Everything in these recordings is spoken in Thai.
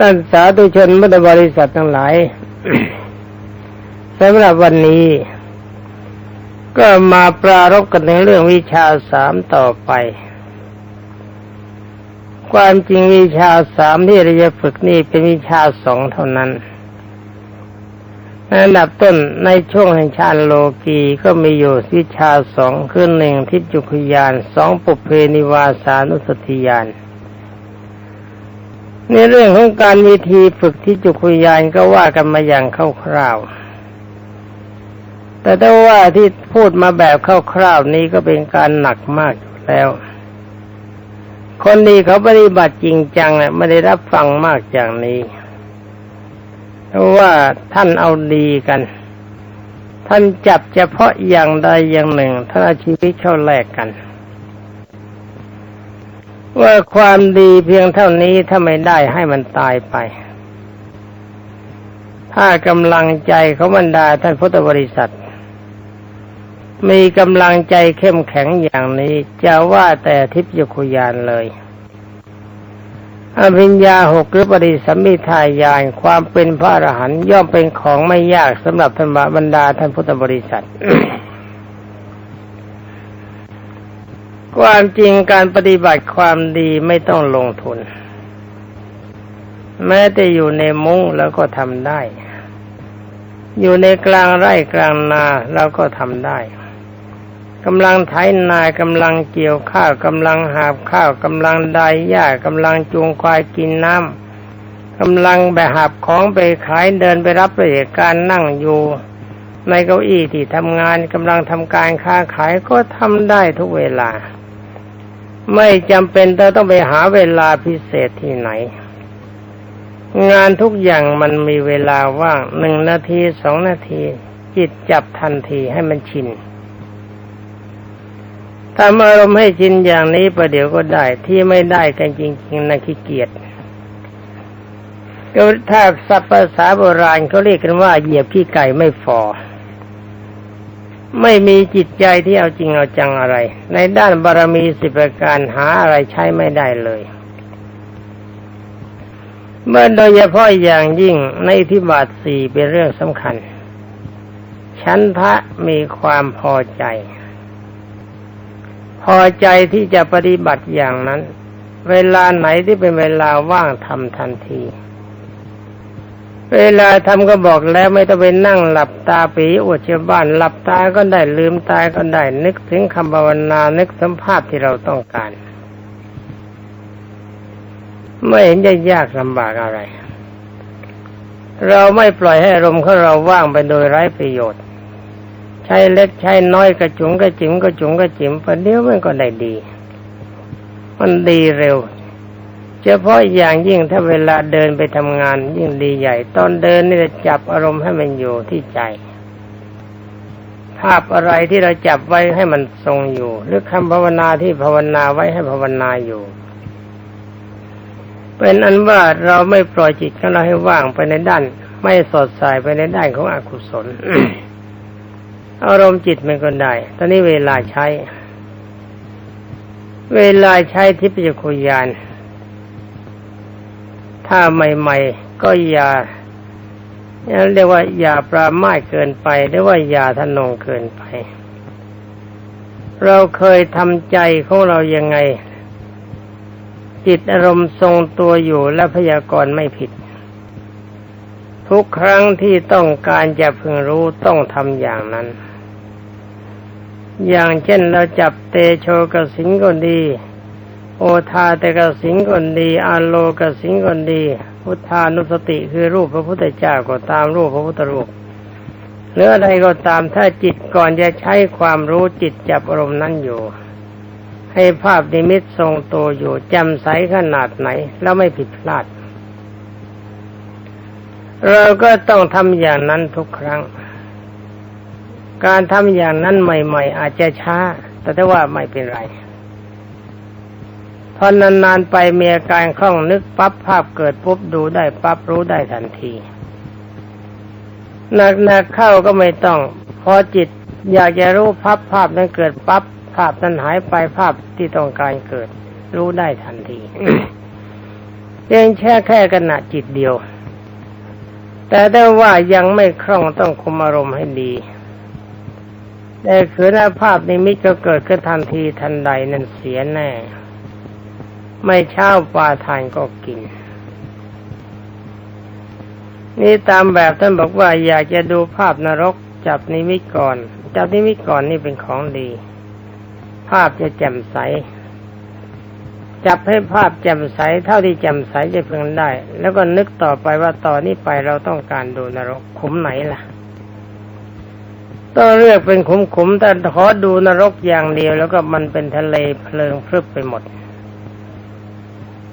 ท่านสาธุชนพุทธบริษัททั้งหลายสำหรับวันนี้ ก็มาปรารบกันในเรื่องวิชาสามต่อไป ความจริงวิชาสามที่เราจะฝึกนี่เป็นวิชาสองเท่านั้นอันดับต้นในช่วงแห่งชาติโลกีก็มีอยู่วิชาสองคือหนึ่งทิฏจุคยานสองปุเพนิวาสานุสติยาน ในเรื่องของการวิธีฝึกที่จุคุยานก็ว่ากันมาอย่างคร่าวๆ แต่ถ้าว่าที่พูดมาแบบคร่าวๆนี้ก็เป็นการหนักมากแล้ว คนดีเขาปฏิบัติจริงจังเนี่ยไม่ได้รับฟังมากอย่างนี้ เพราะว่าท่านเอาดีกัน ท่านจับเฉพาะอย่างใดอย่างหนึ่งท่านเอาชีวิตเข้าแลกกัน ว่าความดีเพียงเท่านี้ถ้าไม่ได้ให้มันตายไป ถ้ากำลังใจเขาบรรดาท่านพุทธบริษัท มีกำลังใจเข้มแข็งอย่างนี้ จะว่าแต่ทิพยคุยานเลย อภิญญาหกหรือปริสัมมิทายานความเป็นพระอรหันต์ย่อมเป็นของไม่ยากสำหรับท่านบรรดาท่านพุทธบริษัท ความจริงการปฏิบัติความดีไม่ต้องลงทุน แม้แต่อยู่ในมุ้งแล้วก็ทำได้ อยู่ในกลางไร่กลางนาเราก็ทำได้กำลังไถนากำลังเกี่ยวข้าวกำลังหาบข้าวกำลังดายหญ้ากำลังจูงควายกินน้ำกำลังไปหาบของไปขายเดินไปรับราชการนั่งอยู่ ในเก้าอี้ที่ทำงานกำลังทำการค้าขายก็ทำได้ทุกเวลา ไม่จำเป็นจะต้องไปหาเวลาพิเศษที่ไหน งานทุกอย่างมันมีเวลาว่างหนึ่งนาทีสองนาที จิตจับทันทีให้มันชินทำอารมณ์ให้ชินอย่างนี้ประเดี๋ยวก็ได้ที่ไม่ได้กันจริงๆนะขี้เกียจก็ถ้าสัพภาษาโบราณเขาเรียกกันว่าเหยียบขี้ไก่ไม่ฟอ ไม่มีจิตใจที่เอาจริงเอาจังอะไร ในด้านบารมีสิบประการหาอะไรใช้ไม่ได้เลย เมื่อโดยเฉพาะอย่างยิ่งในที่บาทสี่เป็นเรื่องสำคัญ ชั้นพระมีความพอใจ พอใจที่จะปฏิบัติอย่างนั้น เวลาไหนที่เป็นเวลาว่างทำทันที เวลาทำก็บอกแล้วไม่ต้องไปนั่งหลับตาปีอวดเชาวบ้านหลับตาก็ได้ลืมตาก็ได้ นึกถึงคำภาวนานึกสัมภาษที่เราต้องการ ไม่เห็นจะยากลำบากอะไร เราไม่ปล่อยให้ลมของเราว่างไปโดยไร้ประโยชน์ ใช้เล็กใช้น้อยกระจุงกระจิ๋มกระจุงกระจิ๋มประเดี๋ยวมันก็ได้ดี มันดีเร็ว เฉพาะอย่างยิ่งถ้าเวลาเดินไปทำงาน ยิ่งดีใหญ่ ตอนเดินนี่จะจับอารมณ์ให้มันอยู่ที่ใจ ภาพอะไรที่เราจับไว้ให้มันทรงอยู่ หรือคำภาวนาที่ภาวนาไว้ให้ภาวนาอยู่ เป็นอันว่าเราไม่ปล่อยจิตของเราให้ว่างไปในด้าน ไม่สดใสไปในด้านของอกุศลอารมณ์จิตมันก็ได้ ตอนนี้เวลาใช้ เวลาใช้ทิพยคุยาน ถ้าใหม่ ๆ ก็อย่าเรียกว่าอย่าปรามาเกินไปหรือว่าอย่าทนงเกินไป เราเคยทำใจของเรายังไง จิตอารมณ์ทรงตัวอยู่และพยากรณ์ไม่ผิด ทุกครั้งที่ต้องการจะพึงรู้ต้องทำอย่างนั้น อย่างเช่นเราจับเตโชกสิงก็ดี โอทาแต่กสิงคนดีอาโลกสิงคนดี พุทธานุสติคือรูปพระพุทธเจ้าก็ตามรูปพระพุทธรูปหรืออะไรก็ตามถ้าจิตก่อนจะใช้ความรู้จิตจับอารมณ์นั้นอยู่ ให้ภาพนิมิตทรงตัวอยู่จำใสขนาดไหน แล้วไม่ผิดพลาด เราก็ต้องทำอย่างนั้นทุกครั้ง การทำอย่างนั้นใหม่ ๆ อาจจะช้า แต่ถ้าว่าไม่เป็นไร พอนานๆไปมีอาการคล่องนึกปั๊บภาพเกิดปุ๊บดูได้ปั๊บรู้ได้ทันทีหนักๆเข้าก็ไม่ต้อง พอจิตอยากจะรู้ภาพภาพนั้นเกิดปั๊บภาพนั้นหายไปภาพที่ต้องการเกิด รู้ได้ทันทีเพียงแค่แค่ขณะจิตเดียว แต่ได้ว่ายังไม่คล่องต้องคุมอารมณ์ให้ดีแต่คือหน้าภาพนิมิตก็เกิดขึ้นทันทีทันใดนั่นเสียแน่ ไม่เช้าปลาทานก็กิน นี่ตามแบบท่านบอกว่าอยากจะดูภาพนรกจับนิมิตก่อน จับนิมิตก่อนนี่เป็นของดี ภาพจะแจ่มใส จับให้ภาพแจ่มใสเท่าที่แจ่มใสจะเพึงได้ แล้วก็นึกต่อไปว่าต่อนนี้ไปเราต้องการดูนรกขุมไหนล่ะต้องเลือกเป็นขุมขุมแต่ขอดูนรกอย่างเดียว แล้วก็มันเป็นทะเลเพลิงพรึบไปหมด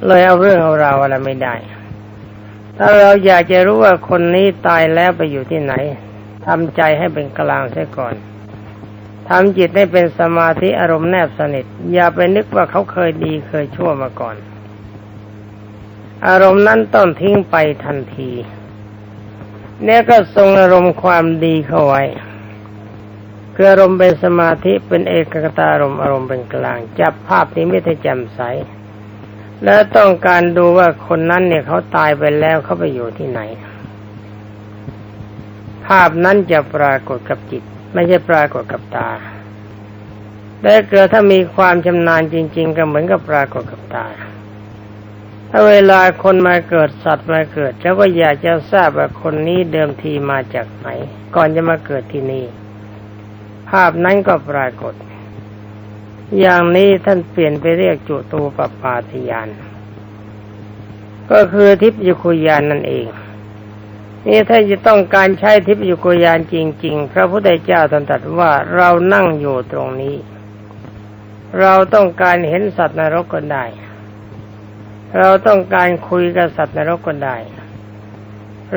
เลยเอาเรื่องเอาราวอะไรไม่ได้ ถ้าเราอยากจะรู้ว่าคนนี้ตายแล้วไปอยู่ที่ไหนทำใจให้เป็นกลางเสียก่อนทำจิตให้เป็นสมาธิอารมณ์แนบสนิท อย่าไปนึกว่าเขาเคยดีเคยชั่วมาก่อน อารมณ์นั้นต้องทิ้งไปทันทีเนี่ยก็ทรงอารมณ์ความดีเข้าไว้คืออารมณ์เป็นสมาธิเป็นเอกกตารมณ์อารมณ์เป็นกลาง จับภาพนี้ไม่ได้แจ่มใส แล้วต้องการดูว่าคนนั้นเนี่ยเขาตายไปแล้วเขาไปอยู่ที่ไหน ภาพนั้นจะปรากฏกับจิต ไม่ใช่ปรากฏกับตาแต่เกิดถ้ามีความชำนาญจริง ๆ ก็เหมือนกับปรากฏกับตา ถ้าเวลาคนมาเกิดสัตว์มาเกิดแล้วก็อยากจะทราบว่าคนนี้เดิมทีมาจากไหน ก่อนจะมาเกิดที่นี่ ภาพนั้นก็ปรากฏ อย่างนี้ท่านเปลี่ยนไปเรียกจุตูปปาทยาน ก็คือทิพยคุยานนั่นเอง นี่ถ้าจะต้องการใช้ทิพยคุยานจริง ๆ พระพุทธเจ้าตรัสว่าเรานั่งอยู่ตรงนี้ เราต้องการเห็นสัตว์นรกก็ได้ เราต้องการคุยกับสัตว์นรกก็ได้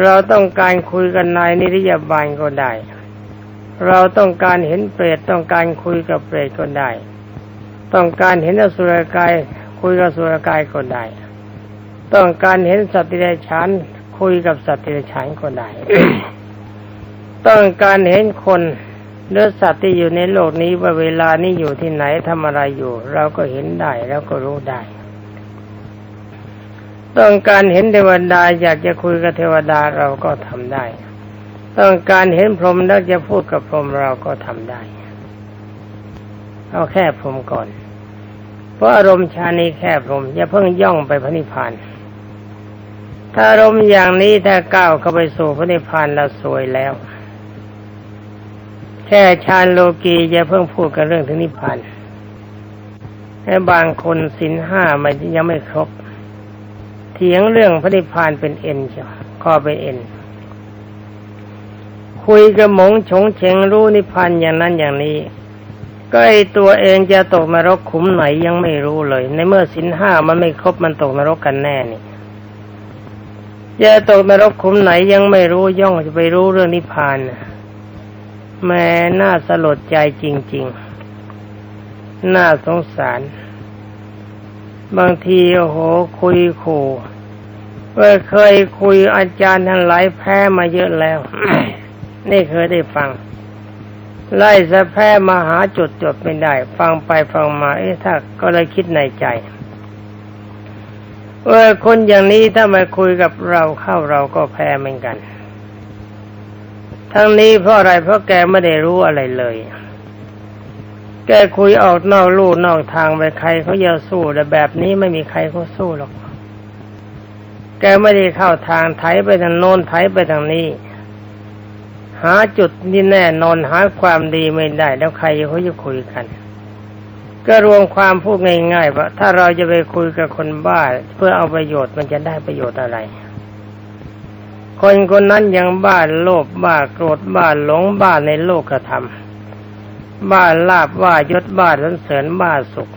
เราต้องการคุยกับนายนิริยบาลก็ได้ เราต้องการเห็นเปรตต้องการคุยกับเปรตก็ได้ ต้องการเห็นอสุรกาย คุยกับสุรกายก็ได้ ต้องการเห็นสัตว์ที่ได้ฉานคุยกับสัตว์ที่ได้ฉานก็ได้ ต้องการเห็นคนหรือสัตว์ที่อยู่ในโลกนี้ว่าเวลานี้อยู่ที่ไหนทำอะไรอยู่ เราก็เห็นได้แล้วก็รู้ได้ ต้องการเห็นเทวดาอยากจะคุยกับเทวดาเราก็ทำได้ ต้องการเห็นพรหมแล้วจะพูดกับพรหมเราก็ทำได้ เอาแค่พรมก่อน เพราะอารมณ์ชานี้แค่พรมอย่าเพิ่งย่องไปพระนิพพานถ้าอารมณ์อย่างนี้ถ้าก้าวเข้าไปสู่พระนิพพานเราสวยแล้ว แค่ฌานโลกีอย่าเพิ่งพูดกันเรื่องถึงนิพพานให้บางคนสินห้ามันยังไม่ครบ เถียงเรื่องพระนิพพานเป็นเอ็นเชียวข้อเป็นเอ็นคุยกับหมงฉงเฉงรู้นิพพานอย่างนั้นอย่างนี้ ก็ไอตัวเองจะตกนรกขุมไหนยังไม่รู้เลย ในเมื่อสินห้ามันไม่ครบมันตกนรกกันแน่นี่จะตกนรกขุมไหนยังไม่รู้ย่องจะไปรู้เรื่องนิพพานแม่น่าสลดใจจริง ๆ น่าสงสาร บางทีโอ้โหคุยขู่ว่าเคยคุยอาจารย์ทั้งหลายแพ้มาเยอะแล้ว นี่เคยได้ฟัง ไล่สะแพ้มาหาจุดจบไม่ได้ ฟังไปฟังมาเอ๊ะถ้าก็เลยคิดในใจเออคนอย่างนี้ถ้ามาคุยกับเราเข้าเราก็แพ้เหมือนกัน ทั้งนี้เพราะอะไรเพราะแกไม่ได้รู้อะไรเลย แกคุยออกนอกลู่นอกทางไปใครเขาจะสู้แต่แบบนี้ไม่มีใครเขาสู้หรอก แกไม่ได้เข้าทางไถไปทางโน้นไถไปทางนี้ หาจุดที่แน่นอนหาความดีไม่ได้ แล้วใครเขาจะคุยกัน ก็รวมความพูดง่ายๆว่าถ้าเราจะไปคุยกับคนบ้า เพื่อเอาประโยชน์มันจะได้ประโยชน์อะไร คนคนนั้นยังบ้าโลภบ้าโกรธบ้าหลงบ้าในโลกธรรมบ้าลาบบ้ายศบ้าสรรเสริญบ้าสุข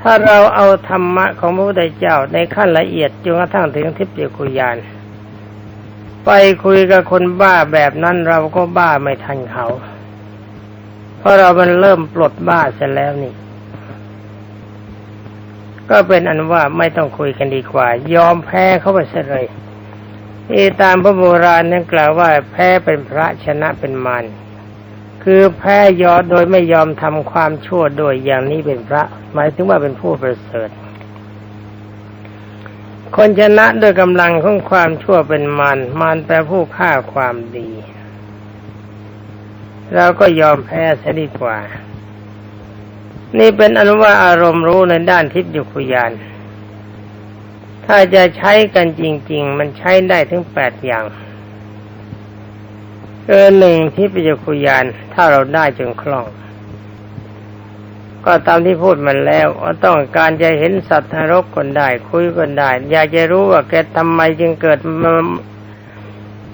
ถ้าเราเอาธรรมะของพระพุทธเจ้าในขั้นละเอียดจนกระทั่งถึงทิพยคุยาน ไปคุยกับคนบ้าแบบนั้นเราก็บ้าไม่ทันเขา เพราะเรามันเริ่มปลดบ้าเสร็จแล้วนี่ ก็เป็นอันว่าไม่ต้องคุยกันดีกว่า ยอมแพ้เขาไปเสียเลยที่ตามพระโบราณนั้นกล่าวว่าแพ้เป็นพระชนะเป็นมารคือแพ้ยอดโดยไม่ยอมทำความชั่วโดยอย่างนี้เป็นพระ หมายถึงว่าเป็นผู้ประเสริฐ คนชนะด้วยกำลังของความชั่วเป็นมารมารแปลผู้ฆ่าความดีเราก็ยอมแพ้เสียดีกว่า นี่เป็นอนุว่าอารมณ์รู้ในด้านทิพยุคุยาน ถ้าจะใช้กันจริง ๆ มันใช้ได้ถึงแปดอย่างเออหนึ่งทิพยุคุยาน ถ้าเราได้จนคล่อง ก็ตามที่พูดมันแล้วว่าต้องการจะเห็นสัตว์นรกคนได้ คุยคนได้ อยากจะรู้ว่าแกทำไมจึงเกิดมา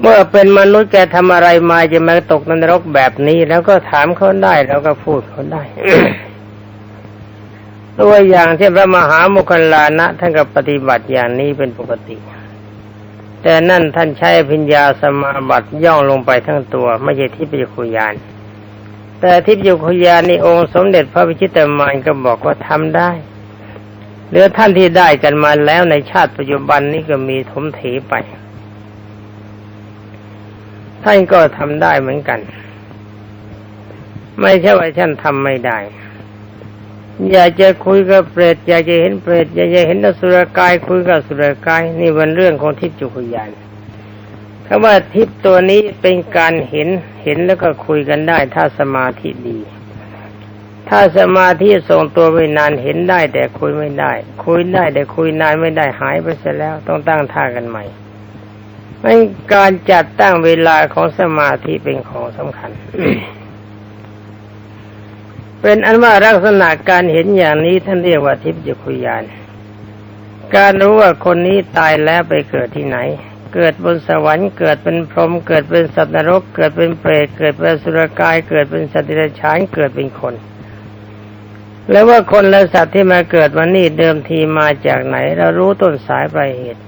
เมื่อเป็นมนุษย์แกทำอะไรมาจะมาตกนรกแบบนี้ แล้วก็ถามเขาได้แล้วก็พูดเขาได้ตัวอย่างที่พระมหาโมคคลานะท่านก็ปฏิบัติอย่างนี้เป็นปกติ แต่นั่นท่านใช้พิญญาสมาบัติย่องลงไปทั้งตัว ไม่ใช่ทิพยคุยาน แต่ทิพยคุยานนี่องค์สมเด็จพระวิชิตรมานก็บอกว่าทำได้หรือท่านที่ได้กันมาแล้วในชาติปัจจุบันนี้ก็มีถมเถไป ท่านก็ทำได้เหมือนกัน ไม่ใช่ว่าท่านทำไม่ได้ อยากจะคุยกับเปรตอยากจะเห็นเปรตอยากจะเห็นอสุรกายคุยกับสุรกาย นี่เป็นเรื่องของทิพย์จุกยาน คำว่าทิพตัวนี้เป็นการเห็นเห็นแล้วก็คุยกันได้ ถ้าสมาธิดี ถ้าสมาธิทรงตัวไปนานเห็นได้ แต่คุยไม่ได้ คุยได้แต่คุยนานไม่ได้หายไปเสียแล้วต้องตั้งท่ากันใหม่มันการจัดตั้งเวลาของสมาธิเป็นของสำคัญ เป็นอันว่าลักษณะการเห็นอย่างนี้ท่านเรียกว่าทิพยคุยาน การรู้ว่าคนนี้ตายแล้วไปเกิดที่ไหน เกิดบนสวรรค์เกิดเป็นพรหมเกิดเป็นสัตว์นรก เกิดเป็นเปรตเกิดเป็นสุรกาย เกิดเป็นสัตว์เดรัจฉานเกิดเป็นคน แล้วว่าคนและสัตว์ที่มาเกิดวันนี้เดิมทีมาจากไหน เรารู้ต้นสายปลายเหตุ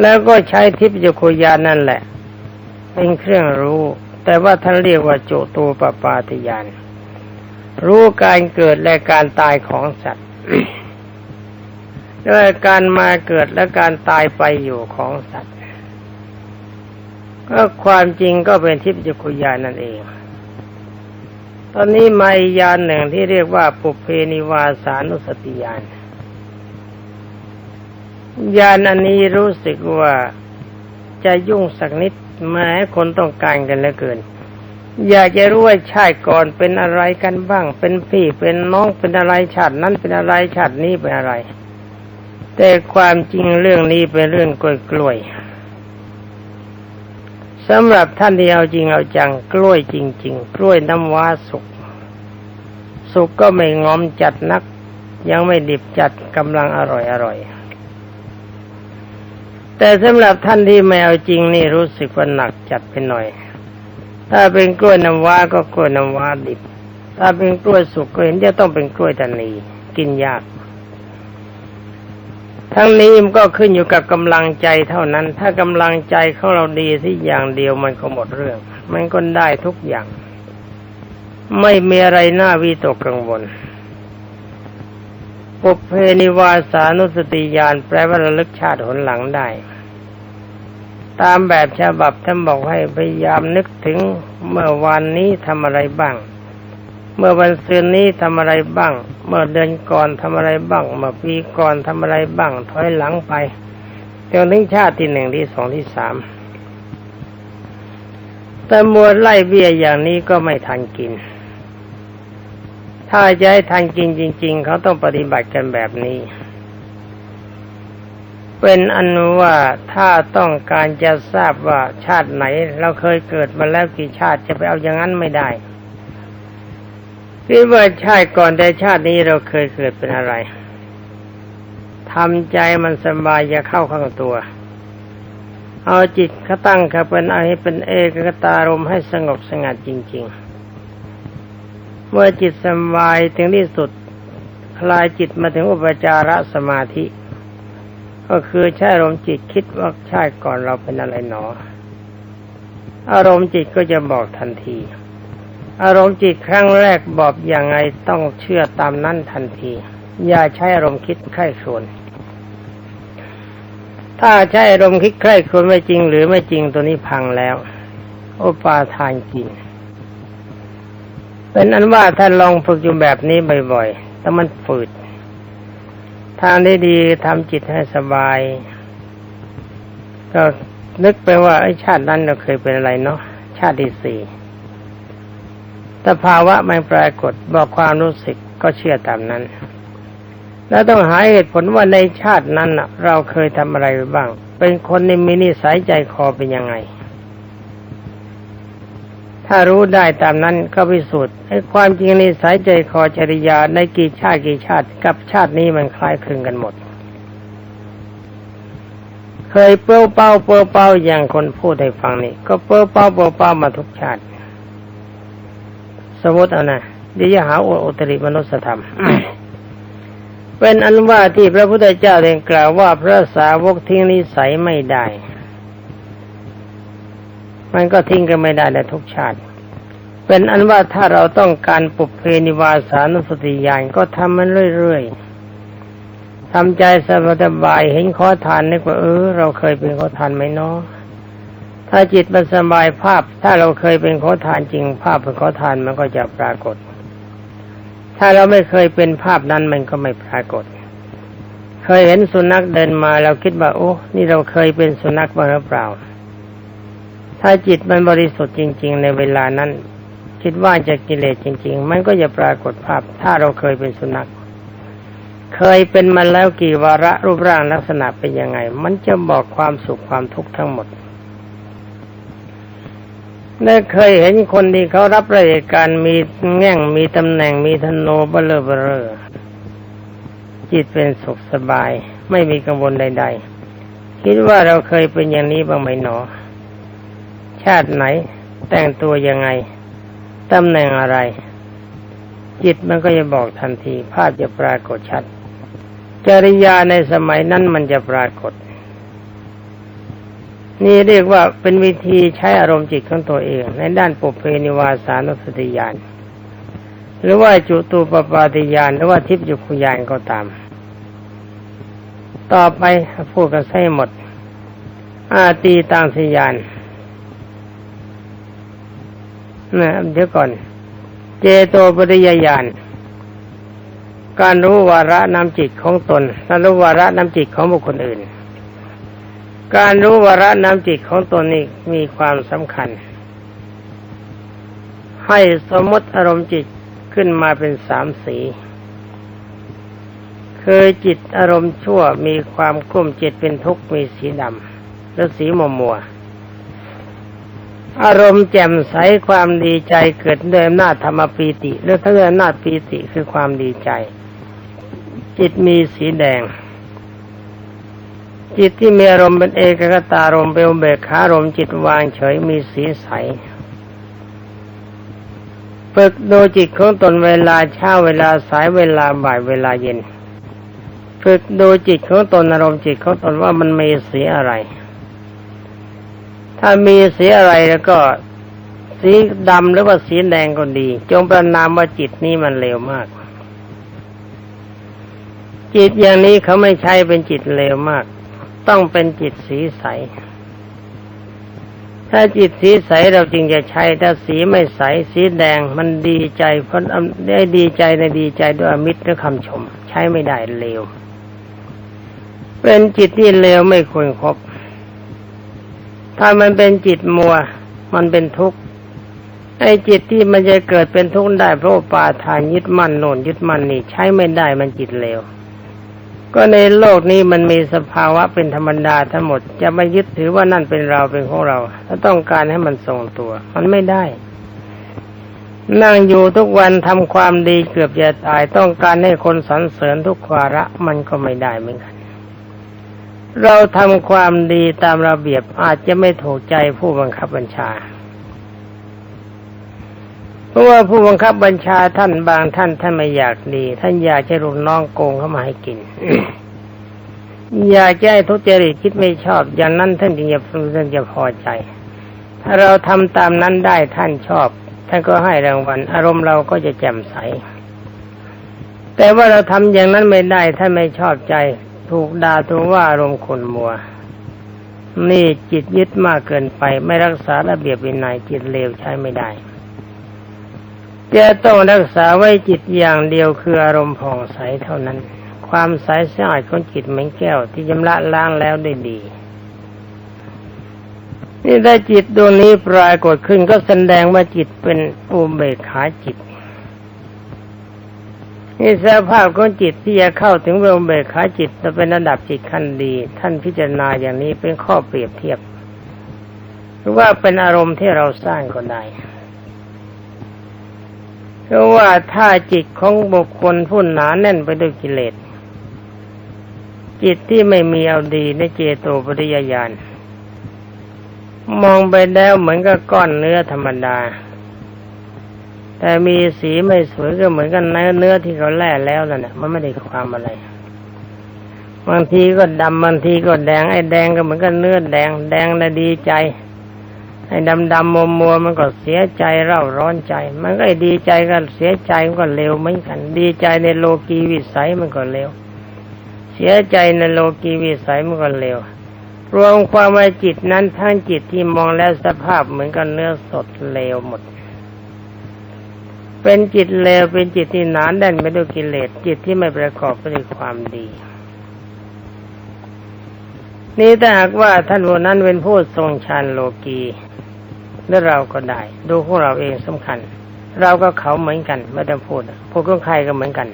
แล้วก็ใช้ทิพยคุยานนั่นแหละ เป็นเครื่องรู้ แต่ว่าท่านเรียกว่าโจตูปปาติยานรู้การเกิดและการตายของสัตว์ ด้วยการมาเกิดและการตายไปอยู่ของสัตว์ ก็ความจริงก็เป็นทิพยคุยานนั่นเอง ตอนนี้มาอียานหนึ่งที่เรียกว่าปุเพนิวาสานุสติยานยานอันนี้รู้สึกว่าจะยุ่งสักนิดแม้คนต้องการกันเหลือเกิน อยากจะรู้ว่าชาติก่อนเป็นอะไรกันบ้าง เป็นพี่เป็นน้องเป็นอะไรชาตินั้นเป็นอะไรชาตินี้เป็นอะไร แต่ความจริงเรื่องนี้เป็นเรื่องกล้วยกล้วยสำหรับท่านที่เอาจริงเอาจังกล้วยจริง ๆ กล้วยน้ำว้าสุก สุกก็ไม่งอมจัดนัก ยังไม่ดิบจัดกำลังอร่อยอร่อยแต่สำหรับท่านที่ไม่เอาจริงนี่รู้สึกว่าหนักจัดไปหน่อย ถ้าเป็นกล้วยน้ำว้าก็กล้วยน้ำว้าดิบ ถ้าเป็นกล้วยสุกก็เห็นจะต้องเป็นกล้วยตานีกินยาก ทั้งนี้มันก็ขึ้นอยู่กับกำลังใจเท่านั้น ถ้ากำลังใจของเราดีที่อย่างเดียวมันก็หมดเรื่อง มันก็ได้ทุกอย่าง ไม่มีอะไรน่าวิตกกังวลปุเพนิวาสานุสติญาณแปลว่าระลึกชาติหนหลังได้ ตามแบบฉบับท่านบอกให้พยายามนึกถึงเมื่อวันนี้ทำอะไรบ้าง เมื่อวันซืนนี้ทำอะไรบ้าง เมื่อเดือนก่อนทำอะไรบ้าง เมื่อปีก่อนทำอะไรบ้าง ถอยหลังไปจนถึงชาติที่หนึ่งที่สองที่สามแต่มัวไล่เบี้ยอย่างนี้ก็ไม่ทันกิน ถ้าจะให้ทันกินจริง ๆ เขาต้องปฏิบัติกันแบบนี้ เป็นอันว่าถ้าต้องการจะทราบว่าชาติไหน เราเคยเกิดมาแล้วกี่ชาติจะไปเอาอย่างนั้นไม่ได้ คิดว่าชาติก่อนแต่ชาตินี้เราเคยเกิดเป็นอะไรทำใจมันสบายอย่าเข้าข้างตัว เอาจิตเขาตั้งเขาเป็นอะไรเป็นเอกกตารมให้สงบสงัดจริง ๆ เมื่อจิตสบายถึงที่สุด คลายจิตมาถึงอุปจารสมาธิ ก็คือใช้อารมณ์จิตคิดว่าชาติก่อนเราเป็นอะไรหนอ อารมณ์จิตก็จะบอกทันที อารมณ์จิตครั้งแรกบอกอย่างไงต้องเชื่อตามนั้นทันที อย่าใช้อารมณ์คิดไข้ครวนถ้าใช้อารมณ์คิดใคร่ครวญไม่จริง หรือไม่จริงตัวนี้พังแล้ว โอปาทานกินเป็นอันว่าท่านลองฝึกอยู่แบบนี้บ่อยๆแต่มันฝืด ทางได้ดีทำจิตให้สบาย ก็นึกไปว่าไอ้ชาตินั้นเราเคยเป็นอะไรเนาะชาติที่สี่ แต่ภาวะไม่ปรากฏบอกความรู้สึกก็เชื่อตามนั้น แล้วต้องหาเหตุผลว่าในชาตินั้นเราเคยทำอะไรไปบ้าง เป็นคนในมินิสัยใจคอเป็นยังไง ถ้ารู้ได้ตามนั้นก็พิสูจน์ไอ้ความจริงในสายใจคอจริยาในกี่ชาติกี่ชาติกับชาตินี้มันคล้ายคลึงกันหมดเคยเป้าเป้าเป้าเป้าอย่างคนพูดให้ฟังนี่ก็เป้าเป้าเป้าเป้ามาทุกชาติ สมมติเอานะเดี๋ยวจะหาอุตริมนุสธรรม เป็นอันว่าที่พระพุทธเจ้าเรียนกล่าวว่าพระสาวกทิ้งนิสัยไม่ได้ มันก็ทิ้งกันไม่ได้ในทุกชาติ เป็นอันว่าถ้าเราต้องการปุเพนิวาสานุสติญาณก็ทำมันเรื่อยๆทำใจสบายเห็นขอทานนึกว่าเออเราเคยเป็นขอทานไหมเนาะ ถ้าจิตมันสบายภาพ ถ้าเราเคยเป็นขอทานจริง ภาพเป็นขอทานมันก็จะปรากฏ ถ้าเราไม่เคยเป็นภาพนั้นมันก็ไม่ปรากฏ เคยเห็นสุนัขเดินมาเราคิดว่าโอ้นี่เราเคยเป็นสุนัขบ้างหรือเปล่า ถ้าจิตมันบริสุทธิ์จริง ๆ ในเวลานั้น คิดว่าจะกิเลสจริง ๆ มันก็จะปรากฏภาพ ถ้าเราเคยเป็นสุนัขเคยเป็นมาแล้วกี่วาระรูปร่างลักษณะเป็นยังไง มันจะบอกความสุขความทุกข์ทั้งหมด ได้เคยเห็นคนที่เขารับราชการมีแง่งมีตำแหน่งมีธนโนเบลเบลจิตเป็นสุขสบาย ไม่มีกังวลใด ๆ คิดว่าเราเคยเป็นอย่างนี้บ้างไหมหนอ ชาติไหน แต่งตัวยังไง ตำแหน่งอะไร จิตมันก็จะบอกทันที ภาพจะปรากฏชัด จริยาในสมัยนั้นมันจะปรากฏ นี่เรียกว่าเป็นวิธีใช้อารมณ์จิตของตัวเอง ในด้านปุเพนิวาสานุสติญาณหรือว่าจุตูปปาติญาณหรือว่าทิพยุคุญาณก็ตาม ต่อไปพูดกันให้หมด อาตีตังสยานนะเดี๋ยวก่อน เจโตปริยญาณการรู้วาระนำจิตของตนและรู้วาระนำจิตของบุคคลอื่น การรู้วาระน้ำจิตของตนนี้มีความสำคัญ ให้สมมติอารมณ์จิตขึ้นมาเป็นสามสีคือจิตอารมณ์ชั่วมีความกลุ้มจิตเป็นทุกข์มีสีดำและสีมัวมัว อารมณ์แจ่มใสความดีใจเกิดด้วยอำนาจธรรมปีติ หรือถ้าด้วยอำนาจปีติคือความดีใจ จิตมีสีแดง จิตที่มีอารมณ์เป็นเอกกตารมณ์เป็นเบกขารมณ์จิตวางเฉยมีสีใสฝึกดูจิตของตนเวลาเช้าเวลาสายเวลาบ่ายเวลาเย็น ฝึกดูจิตของตนอารมณ์จิตของตนว่ามันมีสีอะไร ถ้ามีสีอะไรแล้วก็สีดำหรือว่าสีแดงก็ดี จงประนามว่าจิตนี้มันเลวมาก จิตอย่างนี้เขาไม่ใช่เป็นจิตเลวมาก ต้องเป็นจิตสีใส ถ้าจิตสีใสเราจึงจะใช้ ถ้าสีไม่ใส สีแดงมันดีใจเพราะได้ดีใจในดีใจด้วยมิตรและคำชม ใช้ไม่ได้เลว เป็นจิตที่เลวไม่ควรครบ ถ้ามันเป็นจิตมัว มันเป็นทุกข์ไอ้จิตที่มันจะเกิดเป็นทุกข์ได้เพราะปาทานยึดมั่นโน่นยึดมั่นนี่ใช้ไม่ได้มันจิตเลว ก็ในโลกนี้มันมีสภาวะเป็นธรรมดาทั้งหมด จะไมายึดถือว่านั่นเป็นเราเป็นของเราถ้าต้องการให้มันทรงตัว มันไม่ได้ นั่งอยู่ทุกวันทำความดีเกือบจะตายต้องการให้คนสรรเสริญทุกวาระมันก็ไม่ได้เหมือนกัน เราทำความดีตามระเบียบอาจจะไม่ถูกใจผู้บังคับบัญชา เพราะว่าผู้บังคับบัญชาท่านบางท่านท่านไม่อยากดี ท่านอยากจะลูกน้องโกงเข้ามาให้กิน อยากจะให้ทุจริตคิดไม่ชอบ อย่างนั้นท่านจึงจะท่านจะพอใจ ถ้าเราทำตามนั้นได้ท่านชอบ ท่านก็ให้รางวัล อารมณ์เราก็จะแจ่มใส แต่ว่าเราทำอย่างนั้นไม่ได้ท่านไม่ชอบใจ ถูกด่าถูกว่าอารมณ์ขุนมัวนี่จิตยึดมากเกินไป ไม่รักษาระเบียบวินัยจิตเลวใช้ไม่ได้ จะต้องรักษาไว้จิตอย่างเดียวคืออารมณ์ผ่องใสเท่านั้น ความใสสะอาดของจิตเหมือนแก้วที่ชำระล้างแล้วได้ดี นี่ถ้าจิตดวงนี้ปรากฏขึ้นก็แสดงว่าจิตเป็นอุเบกขาจิตนี่สภาพของจิตที่จะเข้าถึงอุเบกขาจิตจะเป็นระดับจิตขั้นดี ท่านพิจารณาอย่างนี้เป็นข้อเปรียบเทียบ หรือว่าเป็นอารมณ์ที่เราสร้างก็ได้ เพราะว่าถ้าจิตของบุคคลผู้หนาแน่นไปด้วยกิเลส จิตที่ไม่มีเอาดีในเจโตปริยญาณมองไปแล้วเหมือนกับก้อนเนื้อธรรมดา แต่มีสีไม่สวยก็เหมือนกันเนื้อเนื้อที่เขาแล่แล้วนั่นแหละมันไม่ได้ความอะไรบางทีก็ดำบางทีก็แดงไอ้แดงก็เหมือนกันเนื้อแดงแดงนะดีใจ ไอ้ดำดำมัวมัวมันก็เสียใจเร่าร้อนใจ มันก็ดีใจกันเสียใจมันก็เร็วเหมือนกัน ดีใจในโลกีวิสัยมันก็เร็ว เสียใจในโลกีวิสัยมันก็เร็ว รวมความว่าจิตนั้นทั้งจิตที่มองแล้วสภาพเหมือนกันเนื้อสดเลวหมด เป็นจิตเลวเป็นจิตที่หนานแน่นไปด้วยกิเลสจิตที่ไม่ประกอบไปด้วยความดี นี่ถ้าหากว่าท่านผู้นั้นเป็นผู้ทรงฌานโลกีแล้วเราก็ได้ ดูพวกเราเองสำคัญ เราก็เขาเหมือนกันไม่ต้องพูดพวกของใครก็เหมือนกัน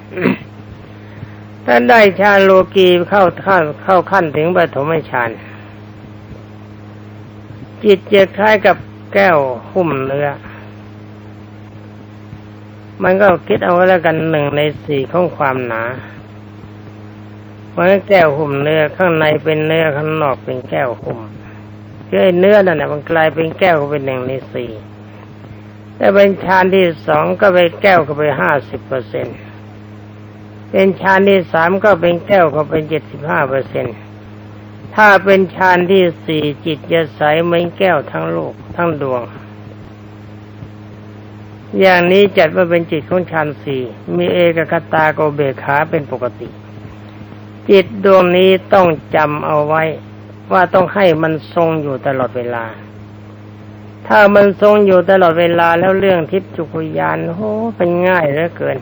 ถ้าได้ฌานโลกีเข้าเข้าเข้าขั้นถึงปฐมฌานจิตจะคล้ายกับแก้วหุ้มเนื้อ มันก็คิดเอาไว้แล้วกันหนึ่งในสี่ของความหนา มันแก้วหุ้มเนื้อข้างในเป็นเนื้อข้างนอกเป็นแก้วหุ้มคือไอ้เนื้อนั่นแหละมันกลายเป็นแก้วก็เป็นหนึ่งในสี่แต่เป็นชานที่สองก็ไปแก้วก็ไปห้าสิบเปอร์เซ็นเป็นชานที่สามก็เป็นแก้วก็เป็นเจ็ดสิบห้าเปอร์เซ็นถ้าเป็นชานที่สี่จิตจะใสเหมือนแก้วทั้งโลกทั้งดวง อย่างนี้จัดว่าเป็นจิตของฌานสี่มีเอกคตาโกเบขาเป็นปกติ จิตดวงนี้ต้องจำเอาไว้ ว่าต้องให้มันทรงอยู่ตลอดเวลา ถ้ามันทรงอยู่ตลอดเวลาแล้วเรื่องทิพย์จุกุยานโอ้เป็นง่ายเหลือเกิน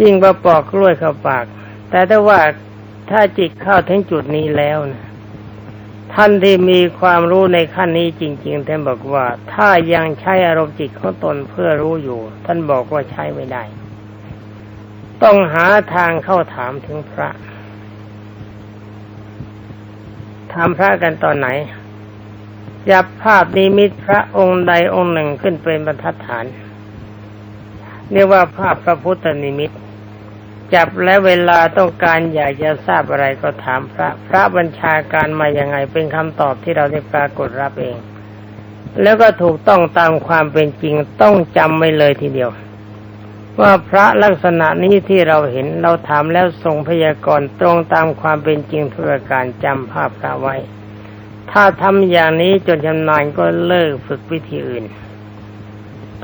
ยิ่งประปอกกล้วยเข้าปาก แต่ถ้าว่าถ้าจิตเข้าถึงจุดนี้แล้วนะท่านที่มีความรู้ในขั้นนี้จริง ๆ ท่านบอกว่า ถ้ายังใช้อารมณ์จิตของตนเพื่อรู้อยู่ ท่านบอกว่าใช้ไม่ได้ ต้องหาทางเข้าถามถึงพระทำพระกันตอนไหนจับภาพนิมิตพระองค์ใดองค์หนึ่งขึ้นเป็นบรรทัดฐาน เรียกว่าภาพพระพุทธนิมิต จับและเวลาต้องการอยากจะทราบอะไรก็ถามพระ พระบัญชาการมาอย่างไงเป็นคำตอบที่เราได้ปรากฏรับเอง แล้วก็ถูกต้องตามความเป็นจริงต้องจำไว้เลยทีเดียว ว่าพระลักษณะนี้ที่เราเห็นเราถามแล้วทรงพยากรณ์ตรงตามความเป็นจริงทุกการจำภาพพระไว้ ถ้าทำอย่างนี้จนชำนาญก็เลิกฝึกวิธีอื่น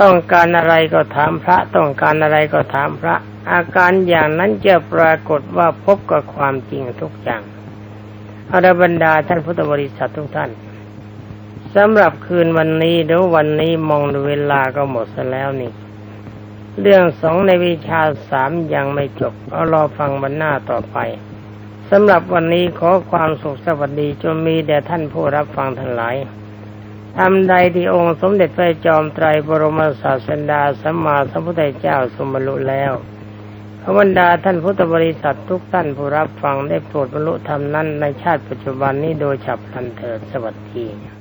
ต้องการอะไรก็ถามพระ ต้องการอะไรก็ถามพระ อาการอย่างนั้นจะปรากฏว่าพบกับความจริงทุกอย่างอรบรรดาท่านพุทธบริษัททุกท่านสำหรับคืนวันนี้เดี๋ยววันนี้มองดูเวลาก็หมดซะแล้วนี่ เรื่องสองในวิชาสามยังไม่จบเอารอฟังวันหน้าต่อไปสำหรับวันนี้ขอความสุขสวัสดีจงมีแด่ท่านผู้รับฟังทั้งหลายทำใดที่องค์สมเด็จพระจอมไตรบรมศาสดาสัมมาสัมพุทธเจ้าสมบรรุแล้วขบรรดาท่านพุทธบริษัททุกท่านผู้รับฟังได้โปรดบรรลุธรรมนั้นในชาติปัจจุบันนี้โดยฉับพลันเถิดสวัสดี